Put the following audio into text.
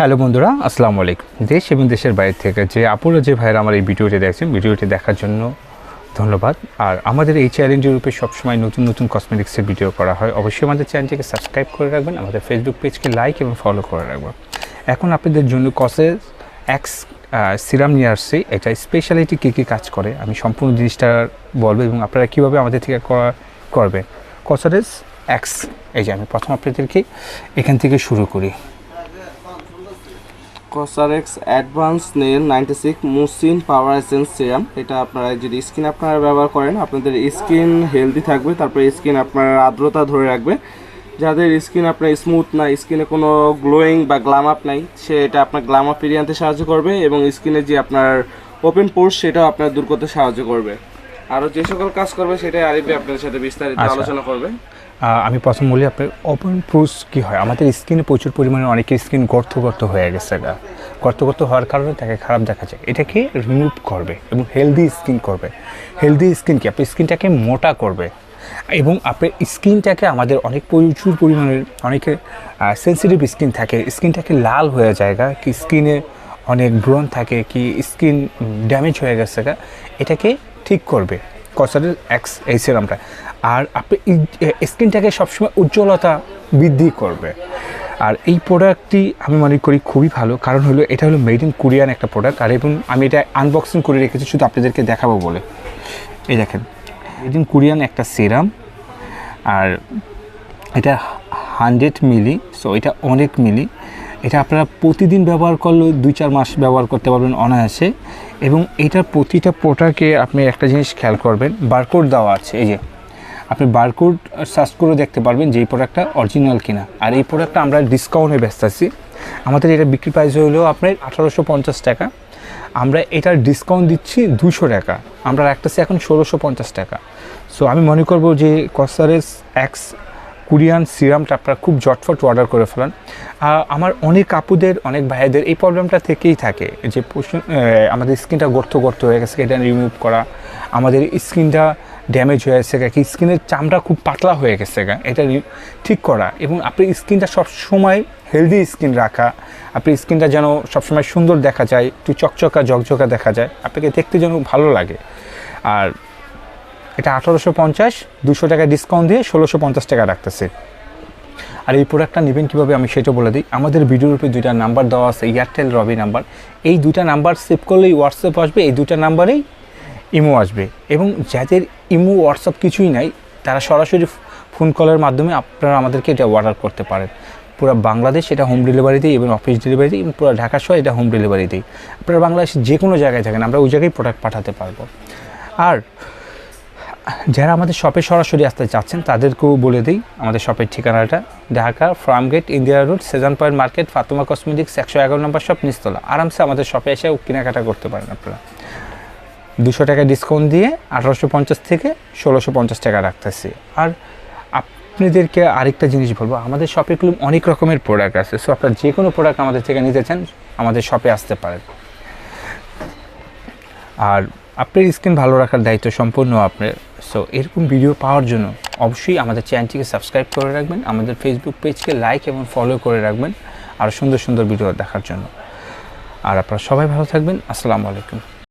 Hello বন্ধুরা, আসসালামু আলাইকুম। দেশ এবং দেশের বাইরে থেকে যে আপুরা, যে ভাইয়েরা আমার এই ভিডিওটি দেখছেন, ভিডিওটি দেখার জন্য ধন্যবাদ। আর আমাদের এই চ্যানেলটির রূপে সবসময় নতুন নতুন কসমেটিক্সের ভিডিও করা হয়। অবশ্যই আমাদের চ্যানেলটিকে সাবস্ক্রাইব করে রাখবেন, আমাদের ফেসবুক পেজকে লাইক এবং ফলো করে রাখবেন। এখন আপনাদের জন্য কসের এক্স সিরাম নিয়ে আসছি। এটা স্পেশালিটি কী কী কাজ করে, আমি সম্পূর্ণ জিনিসটা বলব এবং আপনারা কীভাবে আমাদের থেকে করা, করবেন। কসারেস এক্স এই যে আমি প্রথম আপনাদেরকে এখান থেকে শুরু করি। COSRX advance snail ninety six mucin power essence serum এটা আপনারা যদি স্কিন আপনারা ব্যবহার করেন আপনাদের স্কিন হেলদি থাকবে তারপরে স্কিন আপনার আর্দ্রতা ধরে রাখবে। যাদের স্কিন আপনার স্মুথ না স্কিনে কোনো গ্লোয়িং বা গ্লাম আপ নাই সে এটা আপনার গ্লাম আপ ফিরিয়ে আনতে সাহায্য করবে এবং স্কিনে যে আপনার ওপেন পোর্স সেটাও আপনার দূর করতে সাহায্য করবে। আরও যে সকল কাজ করবে সেটাই আরিফে আপনাদের সাথে বিস্তারিত আচ্ছা। আলোচনা করবে। আমি প্রথম বলি আপনার ওপেন প্রুস কী হয়? আমাদের স্কিনে প্রচুর পরিমাণে অনেকের স্কিন গর্ত গর্ত হয়ে গেছে গা। গর্ত গর্ত হওয়ার কারণে তাকে খারাপ দেখা যায়। এটাকে রিমুভ করবে এবং হেলদি স্কিন করবে। হেলদি স্কিন কি? আপনার স্কিনটাকে মোটা করবে। এবং আপনার স্কিনটাকে আমাদের অনেক প্রচুর পরিমাণে অনেকে সেন্সিটিভ স্কিন থাকে। স্কিনটাকে লাল হয়ে যায় গা, কি স্কিনে অনেক ব্রণ থাকে, কি স্কিন ড্যামেজ হয়ে গেছে গা। এটাকে ঠিক করবে। কসারের এক্স এই সিরামটা আর আপনি স্কিনটাকে সবসময় উজ্জ্বলতা বৃদ্ধি করবে। আর এই প্রোডাক্টটি আমি মনে করি খুবই ভালো। কারণ হলো এটা হলো মেড ইন কোরিয়ান একটা প্রোডাক্ট আর এবং আমি এটা আনবক্সিং করে রেখেছি, শুধু আপনাদেরকে দেখাবো বলে। এই দেখেন মেড ইন কোরিয়ান একটা সিরাম আর এটা হান্ড্রেড মিলি সো এটা অনেক মিলি এটা আপনারা প্রতিদিন ব্যবহার করলেও দুই চার মাস ব্যবহার করতে পারবেন অনায়াসে। এবং এটার প্রতিটা প্রোডাক্টে আপনি একটা জিনিস খেয়াল করবেন বারকোড দেওয়া আছে, এই যে। আপনি বারকোড সার্চ করে দেখতে পারবেন যে এই প্রোডাক্টটা অরিজিনাল কিনা। আর এই প্রোডাক্টটা আমরা ডিসকাউন্টে ব্যস্ত আছি। আমাদের এটা বিক্রি প্রাইস হলো আপনার আঠারোশো পঞ্চাশ টাকা। আমরা এটার ডিসকাউন্ট দিচ্ছি দুশো টাকা। আমরা রাখতেছি এখন ষোলোশো পঞ্চাশ টাকা। সো আমি মনে করব যে কসারেস এক্স কোরিয়ান সিরামটা আপনারা খুব জটফট অর্ডার করে ফেলান। আমার অনেক আপুদের, অনেক ভাইদের এই প্রবলেমটা থেকেই থাকে যে আমাদের স্কিনটা গর্ত গর্ত হয়ে গেছে, এটা রিমুভ করা। আমাদের স্কিনটা ড্যামেজ হয়ে গেছে কি স্কিনের চামড়া খুব পাতলা হয়ে গেছে গা। এটা ঠিক করা। এবং আপনার স্কিনটা সবসময় হেলদি স্কিন রাখা। আপনার স্কিনটা যেন সবসময় সুন্দর দেখা যায়, একটু চকচকা, ঝকঝকা দেখা যায়, আপনাকে দেখতে যেন ভালো লাগে। আর এটা আঠারোশো পঞ্চাশ, দুশো টাকা ডিসকাউন্ট দিয়ে ষোলোশো পঞ্চাশ টাকা রাখতেছে। আর এই প্রোডাক্টটা নেবেন কীভাবে আমি সেটা বলে দিই। আমাদের ভিডিওর উপরে দুইটা নাম্বার দেওয়া আছে এয়ারটেল রবি নাম্বার এই দুইটা নাম্বার সেভ করলেই হোয়াটসঅ্যাপ আসবে, এই দুইটা নাম্বারেই ইমো আসবে। এবং যাদের ইমো, হোয়াটসঅ্যাপ কিছুই নাই। তারা সরাসরি ফোন কলের মাধ্যমে আপনারা আমাদেরকে এটা অর্ডার করতে পারেন। পুরো বাংলাদেশ এটা হোম ডেলিভারি দিই এবং অফিস ডেলিভারি দিই এবং পুরো ঢাকা সহ এটা হোম ডেলিভারি দিই আপনারা বাংলাদেশের যে কোনো জায়গায় থাকেন, আমরা ওই জায়গায় প্রোডাক্ট পাঠাতে পারব। আর যারা আমাদের শপে সরাসরি আসতে চাচ্ছেন, তাদেরকেও বলে দিই আমাদের শপের ঠিকানাটা। Dhaka Farmgate India road Sejan point market Fatuma cosmetics একশো এগারো নম্বর শপ নিস্তলা আরামসে আমাদের শপে এসে কেনাকাটা করতে পারেন আপনারা। দুশো টাকা ডিসকাউন্ট দিয়ে আঠারোশো পঞ্চাশ থেকে ষোলোশো পঞ্চাশ টাকা রাখতেছি। আর আপনাদেরকে আরেকটা জিনিস বলব, আমাদের শপে এগুলো অনেক রকমের প্রোডাক্ট আছে। সো আপনারা যে কোনো প্রোডাক্ট আমাদের থেকে নিতে চান, আমাদের শপে আসতে পারেন। আর আপনার স্কিন ভালো রাখার দায়িত্ব সম্পূর্ণ আপনার। সো এরকম ভিডিও পাওয়ার জন্য অবশ্যই আমাদের চ্যানেলটিকে সাবস্ক্রাইব করে রাখবেন, আমাদের ফেসবুক পেজকে লাইক এবং ফলো করে রাখবেন, আর সুন্দর সুন্দর ভিডিও দেখার জন্য। আর আপনারা সবাই ভালো থাকবেন, আসসালামু আলাইকুম।